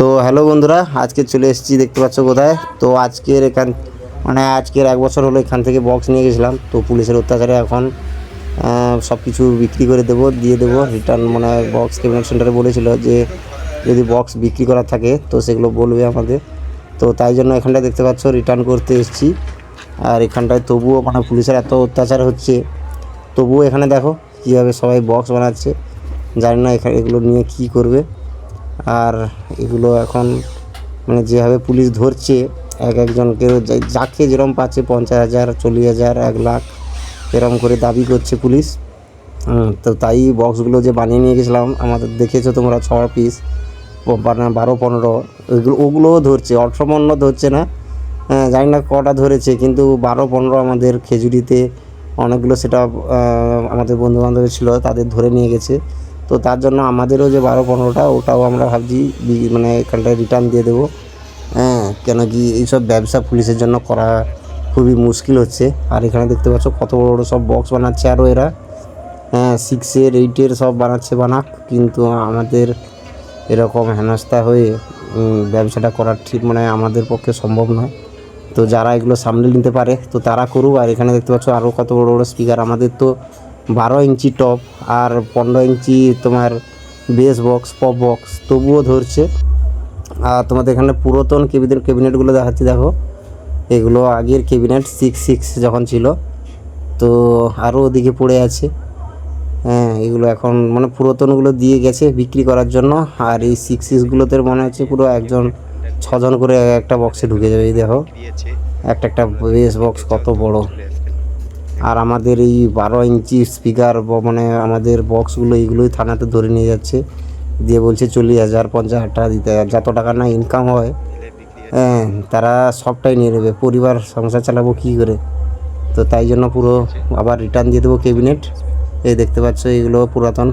তো হ্যালো বন্ধুরা, আজকে চলে এসেছি, দেখতে পাচ্ছ কোথায়? তো আজকের এখান মানে আজকের এক বছর হলো এখান থেকে বক্স নিয়ে গেছিলাম, তো পুলিশের অত্যাচারে এখন সব কিছু বিক্রি করে দেবো, দিয়ে দেবো। রিটার্ন মানে বক্স ক্যাবিনেট সেন্টারে বলেছিল যে, যদি বক্স বিক্রি করার থাকে, তো সেগুলো বলবে আমাদের। তো তাই জন্য এখানটায় দেখতে পাচ্ছ রিটার্ন করতে এসেছি। আর এখানটায় তবুও মানে পুলিশের এত অত্যাচার হচ্ছে, তবুও এখানে দেখো কীভাবে সবাই বক্স বানাচ্ছে। জানি না এখানে এগুলো নিয়ে কী করবে। আর এগুলো এখন মানে যেভাবে পুলিশ ধরছে, এক একজনকে যাকে যেরকম পাচ্ছে পঞ্চাশ হাজার, চল্লিশ হাজার, এক লাখ এরকম করে দাবি করছে পুলিশ। তো তাই বক্সগুলো যে বানিয়ে নিয়ে গেছিলাম, আমাদের দেখেছ তোমরা ছ পিস বারো, পনেরো ওইগুলো ওগুলোও ধরছে পনেরো ধরছে না। হ্যাঁ জানি না কটা ধরেছে, কিন্তু বারো, পনেরো আমাদের খেজুরিতে অনেকগুলো সেটা আমাদের বন্ধু বান্ধব ছিল, তাদের ধরে নিয়ে গেছে। তো তার জন্য আমাদেরও যে বারো পনেরোটা, ওটাও আমরা ভাবছি মানে এখানটায় রিটার্ন দিয়ে দেবো। হ্যাঁ কেন কি এইসব ব্যবসা পুলিশের জন্য করা খুবই মুশকিল হচ্ছে। আর এখানে দেখতে পাচ্ছ কত বড় বড় সব বক্স বানাচ্ছে আরও এরা। হ্যাঁ সিক্সের এইটের সব বানাচ্ছে বানাক, কিন্তু আমাদের এরকম হেনস্থা হয়ে ব্যবসাটা করা ঠিক মানে আমাদের পক্ষে সম্ভব নয়। তো যারা এগুলো সামলে নিতে পারে, তো তারা করুক। আর এখানে দেখতে পাচ্ছ আরও কত বড় বড় স্পিকার আমাদের তো বারো ইঞ্চি টপ আর পনেরো ইঞ্চি তোমার বেস বক্স পপ বক্স তবুও ধরছে। আর তোমাদের এখানে পুরাতন কেবিনেট ক্যাবিনেটগুলো দেখাচ্ছি দেখো। এগুলো আগের ক্যাবিনেট সিক্স সিক্স যখন ছিল। তো আরও ওদিকে পড়ে আছে। হ্যাঁ এগুলো এখন মানে পুরাতনগুলো দিয়ে গেছে বিক্রি করার জন্য। আর এই সিক্স সিক্সগুলোতে মনে হচ্ছে পুরো একজন ছজন করে একটা বক্সে ঢুকে যাবে এই দেখো। একটা একটা বেস বক্স কত বড়। আর আমাদের এই বারো ইঞ্চি স্পিকার মানে আমাদের বক্সগুলো এইগুলোই থানাতে ধরে নিয়ে যাচ্ছে। দিয়ে বলছে চল্লিশ হাজার, পঞ্চাশ হাজার টাকা দিতে যত টাকা না ইনকাম হয় হ্যাঁ তারা সবটাই নিয়ে নেবে। পরিবার সংসার চালাবো কী করে? তো তাই জন্য পুরো আবার রিটার্ন দিয়ে দেবো ক্যাবিনেট এই দেখতে পাচ্ছ, এগুলো পুরাতন।